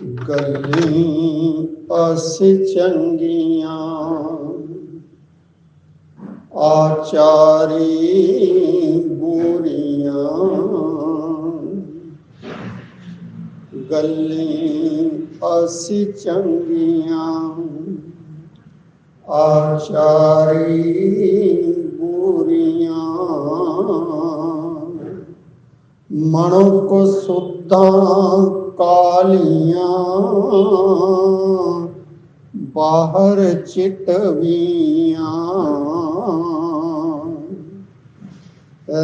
ਗੱਲੀ ਅਸ ਚੰਗੀਆਂ ਆਚਾਰੀ ਬੁਰੀਆਂ ਗੱਲੀ ਅਸ ਚੰਗੀਆਂ ਆਚਾਰੀ ਬੁਰੀਆਂ ਮਨੁੱਖ ਸੁੱਧਾਂ ਕਾਲੀਆਂ ਬਾਹਰ ਚਿਤਵੀਆਂ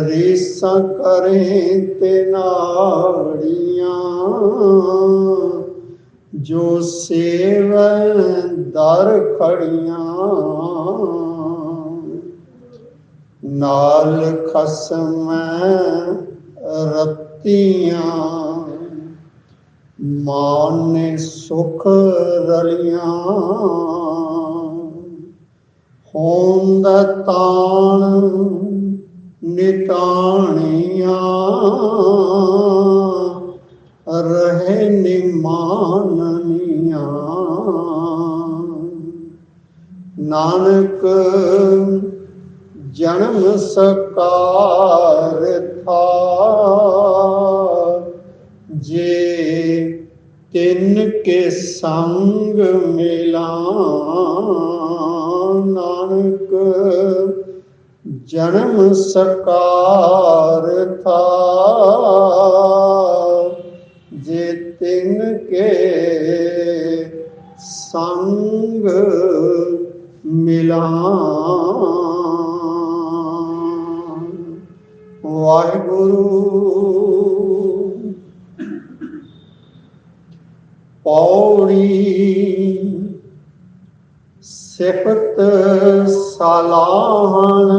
ਰੀਸਾਂ ਕਰੇ ਤੇ ਨਾੜੀਆਂ ਜੋ ਸੇਵਨ ਦਰ ਖੜੀਆਂ ਨਾਲ ਖਸਮ ਰਤੀਆਂ ਮਾਨ ਨੇ ਸੁਖ ਰਲੀਆਂ। ਹੋਂਦ ਤਾਣ ਨਿਤਾਣੀਆਂ। ਰਹੇ ਨਿਮਾਨਨੀਆਂ ਨਾਨਕ ਜਨਮ ਸਕਾਰ ਥਾ। ਤਿੰਨ ਕੇ ਸੰਗ ਮਿਲਾ ਨਾਨਕ ਜਨਮ ਸਕਾਰ ਥਾ ਜੇ ਤਿੰਨ ਕੇ ਸੰਗ ਮਿਲਾ ਵਾਹਿਗੁਰੂ। ਪੌੜੀ ਸਿਫਤ ਸਲਾਹਣ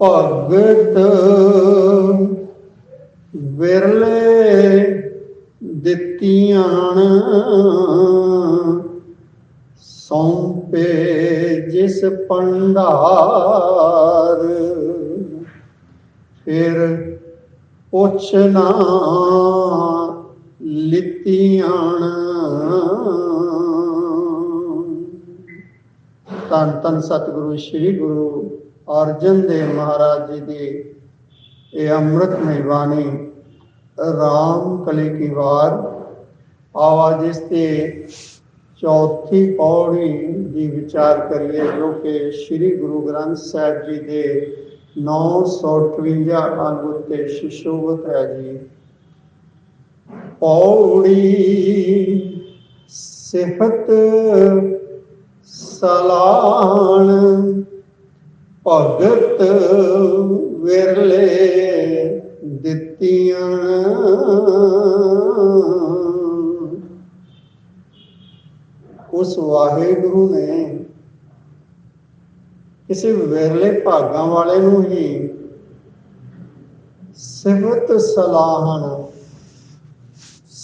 ਭਗਤ ਵਿਰਲੇ ਦਿੱਤੀਆਂ ਸੌਂਪੇ ਜਿਸ ਪੰਡਾਰ ਫਿਰ ਪੁੱਛਣਾ ਲਿੱਤੀਆਂ ਤਨ ਤਨ ਸਤਿਗੁਰੂ, ਸ੍ਰੀ ਗੁਰੂ ਅਰਜਨ ਦੇਵ ਮਹਾਰਾਜ ਜੀ ਦੀ ਇਹ ਅੰਮ੍ਰਿਤਮਈ ਬਾਣੀ ਰਾਮ ਕਲੀ ਕੀ ਵਾਰ। ਆਵਾਜ਼ ਇਸ ਤੇ ਚੌਥੀ ਪੌੜੀ ਦੀ ਵਿਚਾਰ ਕਰੀਏ, ਜੋ ਕਿ ਸ੍ਰੀ ਗੁਰੂ ਗ੍ਰੰਥ ਸਾਹਿਬ ਜੀ ਦੇ 958 ਅੰਗ ਉੱਤੇ ਸ਼ਿਸ਼ੋਵਤ ਹੈ ਜੀ। ਪੌੜੀ ਸਿਫਤ ਸਲਾਣ ਭਗਤ ਵਿਰਲੇ ਦਿੱਤੀਆਂ। ਉਸ ਵਾਹਿਗੁਰੂ ਨੇ ਕਿਸੇ ਵਿਰਲੇ ਭਾਗਾਂ ਵਾਲੇ ਨੂੰ ਹੀ ਸਿਫਤ ਸਲਾਹਣ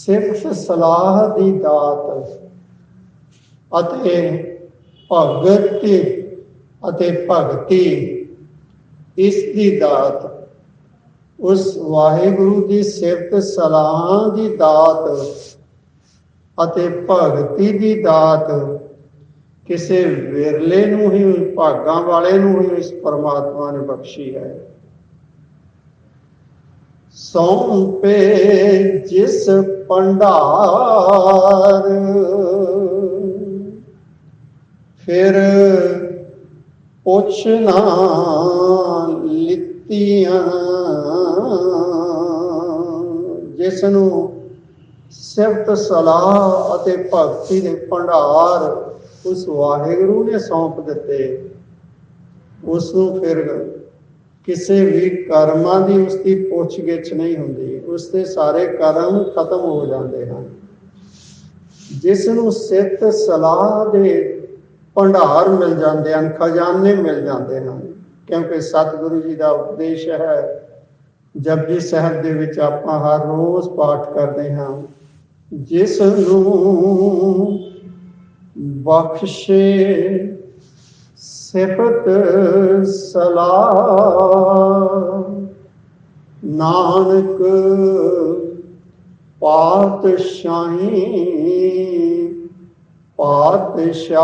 ਸਿਫਤ ਸਲਾਹ ਦੀ ਦਾਤ ਅਤੇ ਭਗਤ ਅਤੇ ਭਗਤੀ ਇਸ ਦੀ ਦਾਤ। ਉਸ ਵਾਹਿਗੁਰੂ ਦੀ ਸਿਫਤ ਸਲਾਹ ਦੀ ਦਾਤ ਅਤੇ ਭਗਤੀ ਦੀ ਦਾਤ ਕਿਸੇ ਵਿਰਲੇ ਨੂੰ ਹੀ, ਭਾਗਾਂ ਵਾਲੇ ਨੂੰ ਹੀ ਇਸ ਪਰਮਾਤਮਾ ਨੇ ਬਖਸ਼ੀ ਹੈ। ਸੌਂਪੇ ਜਿਸ ਪੰਡਾਰ ਫਿਰ ਪੁੱਛਣਾ ਲਿੱਤੀਆਂ ਜਿਸ ਨੂੰ ਸਿਫਤ ਸਲਾਹ ਅਤੇ ਭਗਤੀ ਦੇ ਭੰਡਾਰ ਉਸ ਵਾਹਿਗੁਰੂ ਨੇ ਸੌਂਪ ਦਿੱਤੇ। ਉਸ ਨੂੰ ਫਿਰ ਕਿਸੇ ਵੀ ਕਰਮਾਂ ਦੀ ਉਸ ਦੀ ਪੁੱਛ ਨਹੀਂ ਹੁੰਦੀ। ਉਸ ਦੇ ਸਾਰੇ ਕਰਮ ਖਤਮ ਹੋ ਜਾਂਦੇ ਹਨ। ਜਿਸ ਨੂੰ ਸਿਫਤ ਸਲਾਹ ਦੇ ਭੰਡਾਰ ਮਿਲ ਜਾਂਦੇ ਹਨ, ਖਜ਼ਾਨੇ ਮਿਲ ਜਾਂਦੇ ਹਨ, ਕਿਉਂਕਿ ਸਤਿਗੁਰੂ ਜੀ ਦਾ ਉਪਦੇਸ਼ ਹੈ, ਜਪਜੀ ਸਾਹਿਬ ਦੇ ਵਿੱਚ ਆਪਾਂ ਹਰ ਰੋਜ਼ ਪਾਠ ਕਰਦੇ ਹਾਂ ਜਿਸ ਨੂੰ ਬਖਸ਼ੇ ਸਿਫਤ ਸਲਾਹ ਨਾਨਕ ਪਾਤਸ਼ਾਹੀ, ਪਾਤਸ਼ਾਹ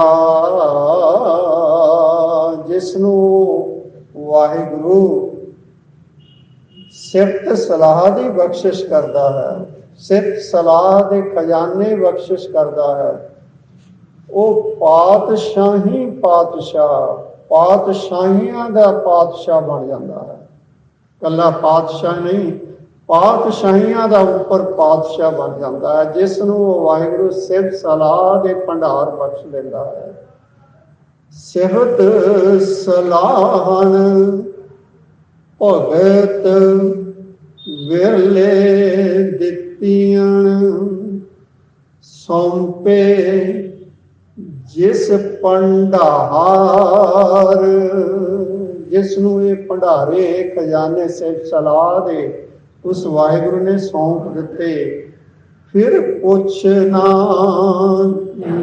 ਜਿਸ ਨੂੰ ਵਾਹਿਗੁਰੂ ਸਿਫਤ ਸਲਾਹ ਦੀ ਬਖਸ਼ਿਸ਼ ਕਰਦਾ ਹੈ, ਸਿਫਤ ਸਲਾਹ ਦੇ ਖਜ਼ਾਨੇ ਬਖਸ਼ਿਸ਼ ਕਰਦਾ ਹੈ। ਉਹ ਪਾਤਸ਼ਾਹੀ ਪਾਤਸ਼ਾਹ, ਪਾਤਸ਼ਾਹੀਆਂ ਦਾ ਪਾਤਸ਼ਾਹ ਬਣ ਜਾਂਦਾ ਹੈ। ਕੱਲਾ ਪਾਤਸ਼ਾਹ ਨਹੀਂ, ਪਾਤਸ਼ਾਹੀਆਂ ਦਾ ਉੱਪਰ ਪਾਤਸ਼ਾਹ ਬਣ ਜਾਂਦਾ ਹੈ ਜਿਸ ਨੂੰ ਉਹ ਵਾਹਿਗੁਰੂ ਸਿਫਤ ਸਲਾਹ ਦੇ ਭੰਡਾਰ ਬਖਸ਼ ਦਿੰਦਾ ਹੈ। ਸਿਫਤ ਸਲਾਹਨ ਭਗਤ ਵਿਰਲੇ ਦਿੱਤੀਆਂ, ਸੌਂਪੇ ਜਿਸ ਭੰਡਾਰ, ਜਿਸ ਨੂੰ ਇਹ ਭੰਡਾਰੇ ਖਜ਼ਾਨੇ ਸੇ ਸਲਾਹ ਦੇ, ਉਸ ਵਾਹਿਗੁਰੂ ਨੇ ਸੌਂਪ ਦਿੱਤੇ। ਫਿਰ ਪੁੱਛ ਨਾ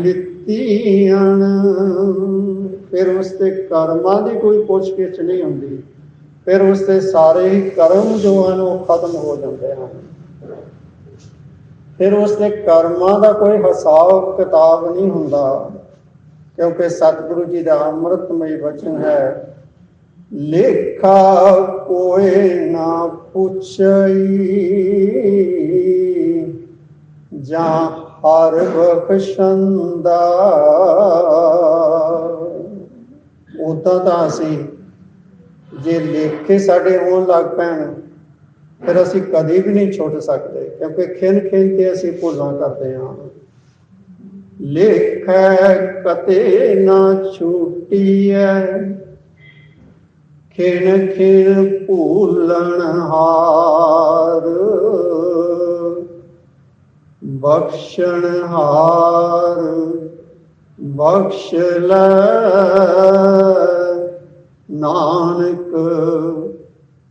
ਲਿੱਤੀਆਂ ਫਿਰ ਉਸ ਤੇ ਕਰਮਾਂ ਦੀ ਕੋਈ ਪੁੱਛ ਗਿੱਛ ਨਹੀਂ ਹੁੰਦੀ। ਫਿਰ ਉਸ ਦੇ ਸਾਰੇ ਹੀ ਕਰਮ ਜੋ ਹਨ, ਉਹ ਖਤਮ ਹੋ ਜਾਂਦੇ ਹਨ। ਫਿਰ ਉਸ ਦੇ ਕਰਮਾਂ ਦਾ ਕੋਈ ਹਿਸਾਬ ਕਿਤਾਬ ਨਹੀਂ ਹੁੰਦਾ। ਕਿਉਂਕਿ ਸਤਿਗੁਰੂ ਜੀ ਦਾ ਅੰਮ੍ਰਿਤਮਈ ਵਚਨ ਹੈ, ਲੇਖਾ ਕੋਏ ਨਾ ਪੁੱਛਈ, ਜਾਂ ਹਰ ਬਖਸ਼ੰਦਾ। ਉਦਾਂ ਤਾਂ ਅਸੀਂ ਜੇ ਲੇਖੇ ਸਾਡੇ ਹੋਣ ਲੱਗ ਪੈਣ, ਫਿਰ ਅਸੀਂ ਕਦੇ ਵੀ ਨਹੀਂ ਛੁੱਟ ਸਕਦੇ, ਕਿਉਂਕਿ ਖਿੰਨ ਖਿੰਨ ਕੇ ਅਸੀਂ ਭੁੱਲਾਂ ਕਰਦੇ ਹਾਂ। ਲੇਖੈ ਕਤੇ ਨਾ ਛੂਟੀਐ। ਖਿਣ ਖਿਣ ਭੂਲਣ ਹਾਰ। ਬਖਸ਼ਣ ਹਾਰ, ਬਖਸ਼ ਲੈ। ਨਾਨਕ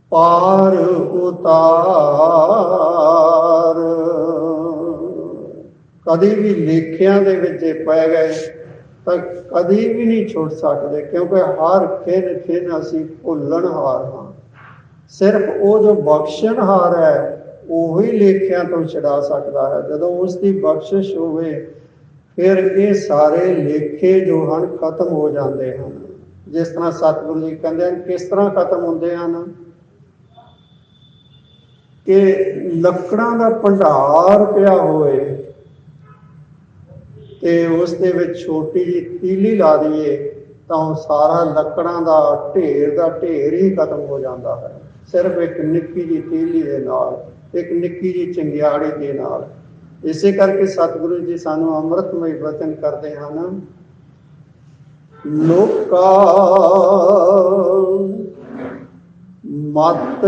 ਪਾਰ ਉਤਾਰ। ਕਦੀ ਵੀ ਲੇਖਿਆਂ ਦੇ ਵਿੱਚ ਜੇ ਪੈ ਗਏ, ਤਾਂ ਕਦੀ ਵੀ ਨਹੀਂ ਛੁੱਟ ਸਕਦੇ, ਕਿਉਂਕਿ ਹਰ ਖਿਨ ਖਿਨ ਅਸੀਂ ਭੁੱਲਣ ਹਾਰ ਹਾਂ। ਸਿਰਫ ਉਹ ਜੋ ਬਖਸ਼ਣ ਹਾਰ ਹੈ, ਉਹੀ ਲੇਖਿਆਂ ਤੋਂ ਛਡਾ ਸਕਦਾ ਹੈ। ਜਦੋਂ ਉਸ ਦੀ ਬਖਸ਼ਿਸ਼ ਹੋਵੇ, ਫਿਰ ਇਹ ਸਾਰੇ ਲੇਖੇ ਜੋ ਹਨ, ਖਤਮ ਹੋ ਜਾਂਦੇ ਹਨ। ਜਿਸ ਤਰ੍ਹਾਂ ਸਤਿਗੁਰੂ ਜੀ ਕਹਿੰਦੇ ਹਨ, ਕਿਸ ਤਰ੍ਹਾਂ ਖਤਮ ਹੁੰਦੇ ਹਨ? ਕਿ ਲੱਕੜਾਂ ਦਾ ਭੰਡਾਰ ਪਿਆ ਹੋਵੇ ਤੇ ਉਸ ਦੇ ਵਿੱਚ ਛੋਟੀ ਜਿਹੀ ਤੀਲੀ ਲਾ ਦਈਏ, ਤਾਂ ਉਹ ਸਾਰਾ ਲੱਕੜਾਂ ਦਾ ਢੇਰ ਦਾ ਢੇਰ ਹੀ ਖਤਮ ਹੋ ਜਾਂਦਾ ਹੈ। ਸਿਰਫ ਇੱਕ ਨਿੱਕੀ ਜਿਹੀ ਤੀਲੀ ਦੇ ਨਾਲ, ਇੱਕ ਨਿੱਕੀ ਜਿਹੀ ਚੰਗਿਆੜੀ ਦੇ ਨਾਲ। ਇਸੇ ਕਰਕੇ ਸਤਿਗੁਰੂ ਜੀ ਸਾਨੂੰ ਅੰਮ੍ਰਿਤਮਈ ਵਚਨ ਕਰਦੇ ਹਨ। ਲੋਕਾ ਮਤ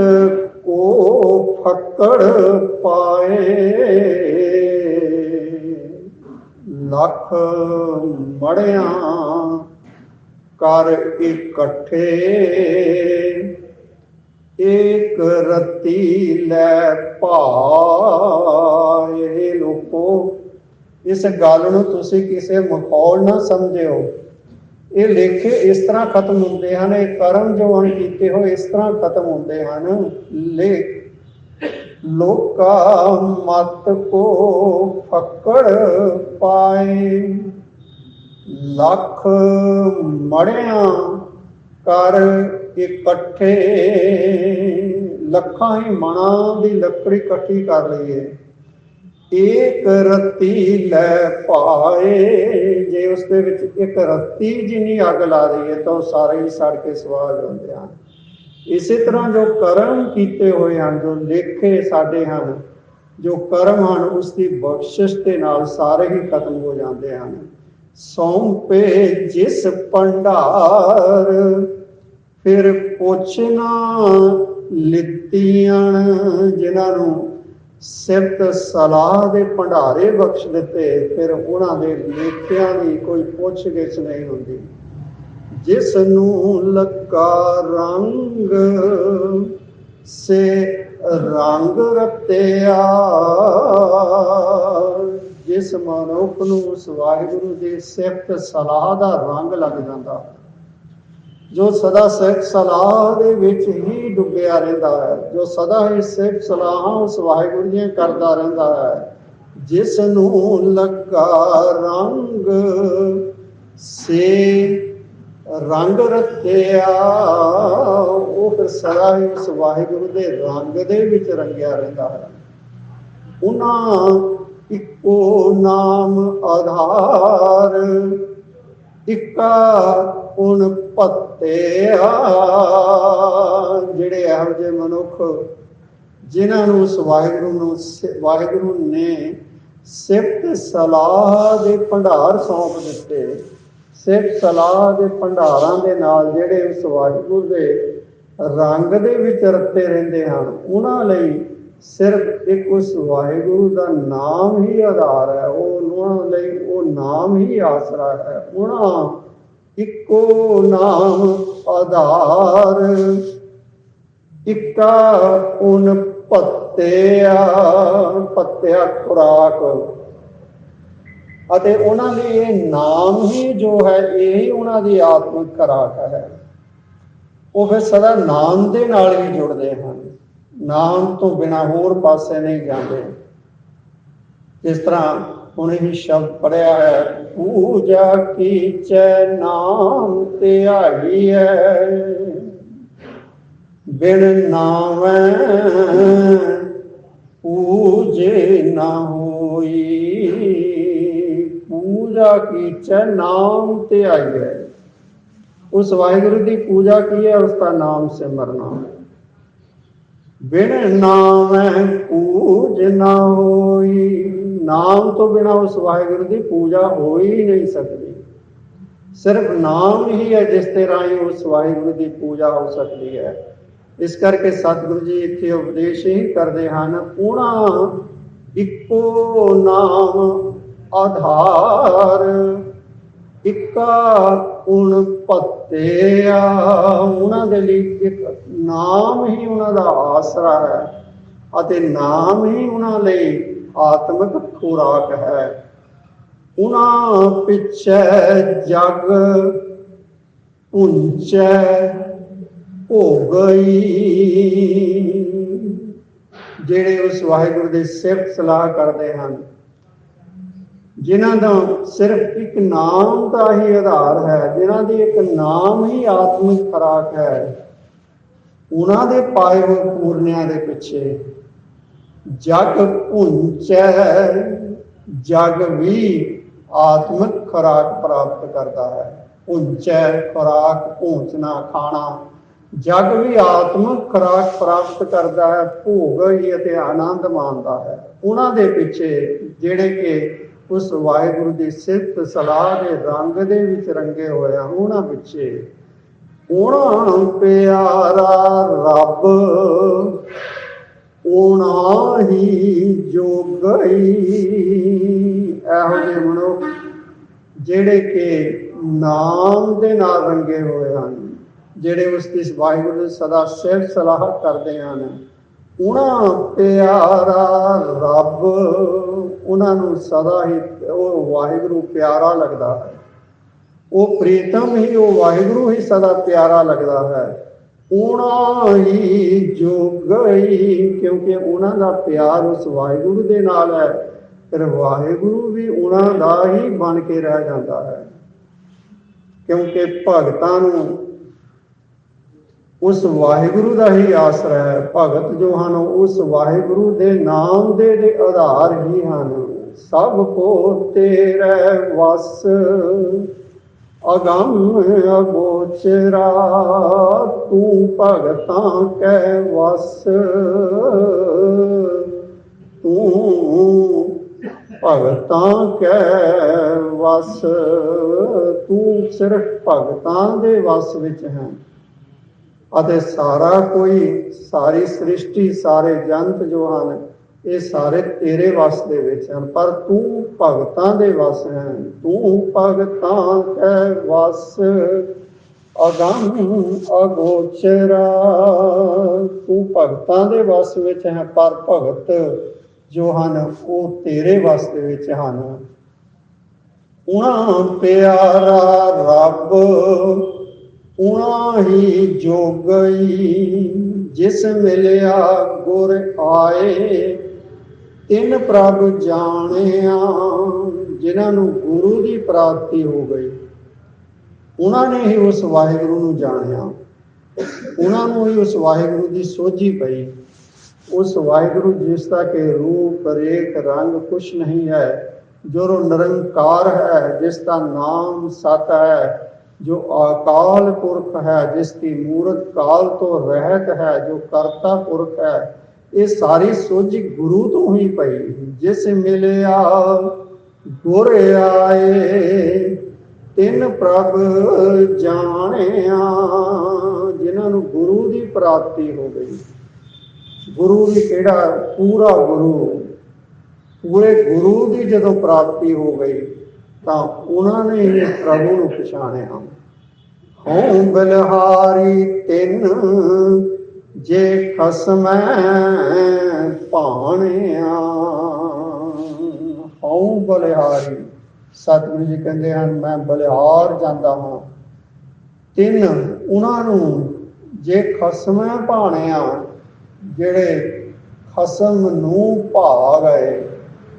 ਕੋ ਫੱਕੜ ਪਾਏ। ਲੱਖ ਮੜਿਆਂ ਕਰ ਇਕੱਠੇ। ਏਕ ਰਤੀ ਲੈ ਭਾਏ ਲੋਕੋ। ਇਸ ਗੱਲ ਨੂੰ ਤੁਸੀਂ ਕਿਸੇ ਮਖੌਲ ਨਾ ਸਮਝਿਓ। ਇਹ ਲੇਖੇ ਇਸ ਤਰ੍ਹਾਂ ਖਤਮ ਹੁੰਦੇ ਹਨ, ਇਹ ਕਰਮ ਜੋ ਹਨ ਕੀਤੇ ਹੋਏ ਇਸ ਤਰ੍ਹਾਂ ਖਤਮ ਹੁੰਦੇ ਹਨ। ਲੇਖ ਲੋਕਾ ਮਤ ਕੋ ਫੱਕੜ ਪਾਏ। ਲੱਖ ਮੜਿਆਂ ਕਰ ਇਕੱਠੇ, ਲੱਖਾਂ ਹੀ ਮਣਾ ਦੀ ਲੱਕੜੀ ਇਕੱਠੀ ਕਰ ਲਈਏ। ਏਕ ਰਤੀ ਲੈ ਪਾਏ, ਜੇ ਉਸ ਦੇ ਵਿੱਚ ਇੱਕ ਰਤੀ ਜਿੰਨੀ ਅੱਗ ਲਾ ਦਈਏ ਤਾਂ ਉਹ ਸਾਰੇ ਹੀ ਸੜ ਕੇ ਸਵਾਹ ਜਾਂਦੇ ਹਨ। ਇਸੇ ਤਰ੍ਹਾਂ ਜੋ ਕਰਮ ਕੀਤੇ ਹੋਏ ਹਨ, ਜੋ ਲੇਖੇ ਸਾਡੇ ਹਨ, ਜੋ ਕਰਮ ਹਨ ਉਸ ਦੀ ਬਖਸ਼ਿਸ਼ ਦੇ ਨਾਲ ਸਾਰੇ ਹੀ ਖਤਮ ਹੋ ਜਾਂਦੇ ਹਨ। ਸੌਂਪੇ ਜਿਸ ਭੰਡਾਰ, ਫਿਰ ਪੁੱਛਣਾ ਲਿੱਤੀਆਂ, ਜਿਨ੍ਹਾਂ ਨੂੰ ਸਿਫਤ ਸਲਾਹ ਦੇ ਭੰਡਾਰੇ ਬਖਸ਼ ਦਿੱਤੇ, ਫਿਰ ਉਹਨਾਂ ਦੇ ਲੇਖਿਆਂ ਦੀ ਕੋਈ ਪੁੱਛ ਗਿੱਛ ਨਹੀਂ ਹੁੰਦੀ। ਜਿਸ ਨੂੰ ਲੱਗਾ ਰੰਗ, ਸੇ ਰੰਗ ਰਤਿਆ। ਜਿਸ ਮਨੁੱਖ ਨੂੰ ਉਸ ਵਾਹਿਗੁਰੂ ਦੀ ਸਿਫਤ ਸਲਾਹ ਦਾ ਰੰਗ ਲੱਗ ਜਾਂਦਾ, ਜੋ ਸਦਾ ਸਿੱਖ ਸਲਾਹ ਦੇ ਵਿੱਚ ਹੀ ਡੁੱਬਿਆ ਰਹਿੰਦਾ ਹੈ, ਜੋ ਸਦਾ ਹੀ ਸਿੱਖ ਸਲਾਹਾਂ ਉਸ ਵਾਹਿਗੁਰੂ ਦੀਆਂ ਕਰਦਾ ਰਹਿੰਦਾ ਹੈ, ਜਿਸ ਨੂੰ ਲੱਗਾ ਰੰਗ, ਸੇ ਰੰਗ ਰੱਖਿਆ। ਉਹ ਫਿਰ ਸਦਾ ਹੀ ਉਸ ਵਾਹਿਗੁਰੂ ਦੇ ਰੰਗ ਦੇ ਵਿੱਚ ਰੰਗਿਆ ਰਹਿੰਦਾ ਹੈ। ਉਹਨਾਂ ਇੱਕੋ ਨਾਮ ਆਧਾਰ, ਇੱਕਾ ਉਨ ਪੱਤਿਆ ਜਿਹੜੇ ਇਹੋ ਜਿਹੇ ਮਨੁੱਖ ਜਿਨ੍ਹਾਂ ਨੂੰ ਉਸ ਵਾਹਿਗੁਰੂ ਨੂੰ ਵਾਹਿਗੁਰੂ ਨੇ ਸਿਫਤ ਸਲਾਹ ਦੇ ਭੰਡਾਰ ਸੌਂਪ ਦਿੱਤੇ ਸਿਫਤ ਸਲਾਹ ਦੇ ਭੰਡਾਰਾਂ ਦੇ ਨਾਲ ਜਿਹੜੇ ਉਸ ਵਾਹਿਗੁਰੂ ਦੇ ਰੰਗ ਦੇ ਵਿੱਚ ਰਤੇ ਰਹਿੰਦੇ ਹਨ, ਉਹਨਾਂ ਲਈ ਸਿਰਫ ਇੱਕ ਉਸ ਵਾਹਿਗੁਰੂ ਦਾ ਨਾਮ ਹੀ ਆਧਾਰ ਹੈ, ਉਹ ਉਹਨਾਂ ਲਈ ਉਹ ਨਾਮ ਹੀ ਆਸਰਾ ਹੈ, ਉਹਨਾਂ ਇੱਕੋ ਨਾਮ ਆਧਾਰ। ਇੱਕਾ ਉਨ ਪੱਤਿਆ ਪੱਤਿਆ ਖੁਰਾਕ। ਅਤੇ ਉਹਨਾਂ ਲਈ ਇਹ ਨਾਮ ਹੀ ਜੋ ਹੈ, ਇਹ ਹੀ ਉਹਨਾਂ ਦੀ ਆਤਮਿਕ ਖੁਰਾਕ ਹੈ। ਉਹ ਫਿਰ ਸਦਾ ਨਾਮ ਦੇ ਨਾਲ ਹੀ ਜੁੜਦੇ ਹਨ। ਨਾਮ ਤੋਂ ਬਿਨਾ ਹੋਰ ਪਾਸੇ ਨਹੀਂ ਜਾਂਦੇ। ਜਿਸ ਤਰ੍ਹਾਂ ਹੁਣ ਹੀ ਸ਼ਬਦ ਪੜਿਆ ਹੈ, ਪੂਜਾ ਕੀ ਚੈ ਨਾਮ ਧਿਆਈ ਹੈ, ਬਿਨ ਨਾਮੈ ਪੂਜੇ ਨਾ ਹੋਈ ਪੂਜਾ ਕੀਚੈ ਨਾਮ ਧਿਆਈ ਹੈ ਉਸ ਵਾਹਿਗੁਰੂ ਦੀ ਪੂਜਾ ਕੀ ਹੈ ਉਸ ਦਾ ਨਾਮ ਸਿਮਰਨਾ ਬਿਨ ਨਾਮੈ ਪੂਜ ਨਾ ਹੋਈ। ਨਾਮ ਤੋਂ ਬਿਨਾ ਉਸ ਵਾਹਿਗੁਰੂ ਦੀ ਪੂਜਾ ਹੋ ਹੀ ਨਹੀਂ ਸਕਦੀ। ਸਿਰਫ ਨਾਮ ਹੀ ਹੈ ਜਿਸ ਤੇ ਰਾਹੀਂ ਉਸ ਵਾਹਿਗੁਰੂ ਦੀ ਪੂਜਾ ਹੋ ਸਕਦੀ ਹੈ ਇਸ ਕਰਕੇ ਸਤਿਗੁਰੂ ਜੀ ਇੱਥੇ ਉਪਦੇਸ਼ ਹੀ ਕਰਦੇ ਹਨ ਉਹਨਾਂ ਇੱਕੋ ਨਾਮ ਆਧਾਰ। ਇੱਕਾ ਉਣ ਪੱਤਿਆ ਉਹਨਾਂ ਦੇ ਲਈ ਇੱਕ ਨਾਮ ਹੀ ਉਹਨਾਂ ਦਾ ਆਸਰਾ ਹੈ ਅਤੇ ਨਾਮ ਹੀ ਉਹਨਾਂ ਲਈ ਆਤਮਿਕ ਖੁਰਾਕ ਹੈ। ਉਹਨਾਂ ਪਿੱਛੇ ਜਗ ਪੁੰਚੈ ਹੋ ਗਈ ਜਿਹੜੇ ਉਸ ਵਾਹਿਗੁਰੂ ਦੇ ਸਿਫਤ ਸਲਾਹ ਕਰਦੇ ਹਨ ਜਿਨ੍ਹਾਂ ਦਾ ਸਿਰਫ ਇੱਕ ਨਾਮ ਦਾ ਹੀ ਆਧਾਰ ਹੈ, ਜਿਨ੍ਹਾਂ ਦੀ ਇੱਕ ਨਾਮ ਹੀ ਆਤਮਿਕ ਖੁਰਾਕ ਹੈ, ਉਹਨਾਂ ਦੇ ਪਾਏ ਹੋਏ ਪੂਰਨਿਆਂ ਦੇ ਪਿੱਛੇ ਜਗ ਪੁੰਚੈ ਜਗ ਵੀ ਆਤਮਿਕ ਖੁਰਾਕ ਪ੍ਰਾਪਤ ਕਰਦਾ ਹੈ। ਭੁੰਚੈ, ਖੁਰਾਕ ਪਹੁੰਚਣਾ ਖਾਣਾ, ਜਗ ਵੀ ਆਤਮਿਕ ਖੁਰਾਕ ਪ੍ਰਾਪਤ ਕਰਦਾ ਹੈ, ਭੋਗ ਹੀ ਅਤੇ ਆਨੰਦ ਮਾਣਦਾ ਹੈ। ਉਹਨਾਂ ਦੇ ਪਿੱਛੇ ਜਿਹੜੇ ਕਿ ਉਸ ਵਾਹਿਗੁਰੂ ਦੀ ਸਿਫਤ ਸਲਾਹ ਦੇ ਰੰਗ ਦੇ ਵਿੱਚ ਰੰਗੇ ਹੋਏ ਉਹਨਾਂ ਪਿੱਛੇ। ਉਹਨਾਂ ਪਿਆਰਾ ਰੱਬ, ਉਹਨਾਂ ਹੀ ਜੋਗਈ ਇਹੋ ਜਿਹੇ ਮਨੁੱਖ ਜਿਹੜੇ ਕਿ ਨਾਮ ਦੇ ਨਾਲ ਰੰਗੇ ਹੋਏ ਹਨ, ਜਿਹੜੇ ਉਸ ਦੀ ਵਾਹਿਗੁਰੂ ਦੀ ਸਦਾ ਸਿਫਤ ਸਲਾਹ ਕਰਦੇ ਹਨ। ਉਹਨਾਂ ਪਿਆਰਾ ਰੱਬ ਉਹਨਾਂ ਨੂੰ ਸਦਾ ਹੀ ਉਹ ਵਾਹਿਗੁਰੂ ਪਿਆਰਾ ਲੱਗਦਾ ਹੈ। ਉਹ ਪ੍ਰੀਤਮ ਹੀ ਉਹ ਵਾਹਿਗੁਰੂ ਹੀ ਸਦਾ ਪਿਆਰਾ ਲੱਗਦਾ ਹੈ। ਉਹਨਾਂ ਹੀ ਜੋਗਈ ਕਿਉਂਕਿ ਉਹਨਾਂ ਦਾ ਪਿਆਰ ਉਸ ਵਾਹਿਗੁਰੂ ਦੇ ਨਾਲ ਹੈ। ਫਿਰ ਵਾਹਿਗੁਰੂ ਵੀ ਉਹਨਾਂ ਦਾ ਹੀ ਬਣ ਕੇ ਰਹਿ ਜਾਂਦਾ ਹੈ। ਕਿਉਂਕਿ ਭਗਤਾਂ ਨੂੰ ਉਸ ਵਾਹਿਗੁਰੂ ਦਾ ਹੀ ਆਸਰਾ ਹੈ। ਭਗਤ ਜੋ ਹਨ, ਉਸ ਵਾਹਿਗੁਰੂ ਦੇ ਨਾਮ ਦੇ ਦੇ ਆਧਾਰ ਹੀ ਹਨ। ਸਭ ਕੋ ਤੇਰੇ ਵਸ। ਅਗੰਮ ਅਗੋਚਰਾ, ਤੂੰ ਭਗਤਾਂ ਕੈ ਵਸ। ਤੂੰ ਭਗਤਾਂ ਕੈ ਵਸ। ਤੂੰ ਸਿਰਫ ਭਗਤਾਂ ਦੇ ਵਸ ਵਿੱਚ ਹੈ। ਅਤੇ ਸਾਰਾ ਕੋਈ, ਸਾਰੀ ਸ੍ਰਿਸ਼ਟੀ, ਸਾਰੇ ਜੰਤ ਜੋ ਹਨ, ਇਹ ਸਾਰੇ ਤੇਰੇ ਵਸ ਦੇ ਵਿੱਚ ਹਨ। ਪਰ ਤੂੰ ਭਗਤਾਂ ਦੇ ਵਸ ਹੈ। ਤੂੰ ਭਗਤਾਂ ਕੈ ਵਸ। ਅਗੰਮ ਅਗੋਚਰਾ। ਤੂੰ ਭਗਤਾਂ ਦੇ ਵਸ ਵਿੱਚ ਹੈ, ਪਰ ਭਗਤ ਜੋ ਹਨ, ਉਹ ਤੇਰੇ ਵਸ ਦੇ ਵਿੱਚ ਹਨ। ਉਹਨਾਂ ਪਿਆਰਾ ਰੱਬ ਉਣਾ ਹੀ ਜੋਗਈ ਜਿਸ ਮਿਲਿਆ ਗੁਰ ਆਏ। ਤਿੰਨ ਪ੍ਰਭ ਜਾਣਿਆ, ਜਿਨ੍ਹਾਂ ਨੂੰ ਗੁਰੂ ਦੀ ਪ੍ਰਾਪਤੀ ਹੋ ਗਈ। ਉਹਨਾਂ ਨੇ ਹੀ ਉਸ ਵਾਹਿਗੁਰੂ ਨੂੰ ਜਾਣਿਆ। ਉਹਨਾਂ ਨੂੰ ਹੀ ਉਸ ਵਾਹਿਗੁਰੂ ਦੀ ਸੋਝੀ ਪਈ। ਉਸ ਵਾਹਿਗੁਰੂ ਜਿਸ ਦਾ ਕਿ ਰੂਪ, ਰੇਖ, ਰੰਗ ਕੁਛ ਨਹੀਂ ਹੈ, ਜੋ ਨਿਰੰਕਾਰ ਹੈ, ਜਿਸ ਦਾ ਨਾਮ ਸਤ ਹੈ। ਜੋ ਅਕਾਲ ਪੁਰਖ ਹੈ, ਜਿਸ ਦੀ ਮੂਰਤ ਕਾਲ ਤੋਂ ਰਹਿਤ ਹੈ, ਜੋ ਕਰਤਾ ਪੁਰਖ ਹੈ, ਇਹ ਸਾਰੀ ਸੋਝੀ ਗੁਰੂ ਤੋਂ ਹੀ ਪਈ। ਜਿਸ ਮਿਲਿਆ, ਗੁਰ ਆਏ, ਤਿੰਨ ਪ੍ਰਭ ਜਾਣਿਆ, ਜਿਨ੍ਹਾਂ ਨੂੰ ਗੁਰੂ ਦੀ ਪ੍ਰਾਪਤੀ ਹੋ ਗਈ। ਗੁਰੂ ਵੀ ਕਿਹੜਾ? ਪੂਰਾ ਗੁਰੂ। ਪੂਰੇ ਗੁਰੂ ਦੀ ਜਦੋਂ ਪ੍ਰਾਪਤੀ ਹੋ ਗਈ ਤਾਂ ਉਹਨਾਂ ਨੇ ਹੀ ਪ੍ਰਭੂ ਨੂੰ ਪਛਾਣਿਆ। ਹਉ ਬਲਹਾਰੀ ਤਿੰਨ, ਜੇ ਖਸਮੈ ਭਾਣਿਆ। ਹਉ ਬਲਿਹਾਰੀ, ਸਤਿਗੁਰੂ ਜੀ ਕਹਿੰਦੇ ਹਨ, ਮੈਂ ਬਲਿਹਾਰ ਜਾਂਦਾ ਹਾਂ। ਤਿੰਨ, ਉਹਨਾਂ ਨੂੰ ਜੇ ਖਸਮੈ ਭਾਣਿਆ, ਜਿਹੜੇ ਖਸਮ ਨੂੰ ਭਾ ਗਏ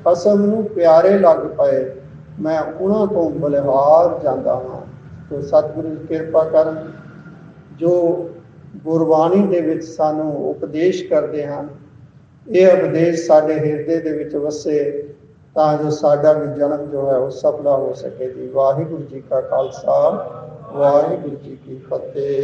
ਖਸਮ ਨੂੰ ਪਿਆਰੇ ਲੱਗ ਪਏ ਮੈਂ ਉਹਨਾਂ ਤੋਂ ਬਲਿਹਾਰ ਜਾਂਦਾ ਹਾਂ ਤੋ ਸਤਿਗੁਰੂ ਜੀ ਕਿਰਪਾ ਕਰਨ ਜੋ ਗੁਰਬਾਣੀ ਦੇ ਵਿੱਚ ਸਾਨੂੰ ਉਪਦੇਸ਼ ਕਰਦੇ ਹਨ, ਇਹ ਉਪਦੇਸ਼ ਸਾਡੇ ਹਿਰਦੇ ਦੇ ਵਿੱਚ ਵਸੇ ਤਾਂ ਜੋ ਸਾਡਾ ਵੀ ਜਨਮ ਜੋ ਹੈ ਉਹ ਸਫਲਾ ਹੋ ਸਕੇ ਜੀ। ਵਾਹਿਗੁਰੂ ਜੀ ਕਾ ਖਾਲਸਾ, ਵਾਹਿਗੁਰੂ ਜੀ ਕੀ ਫਤਿਹ।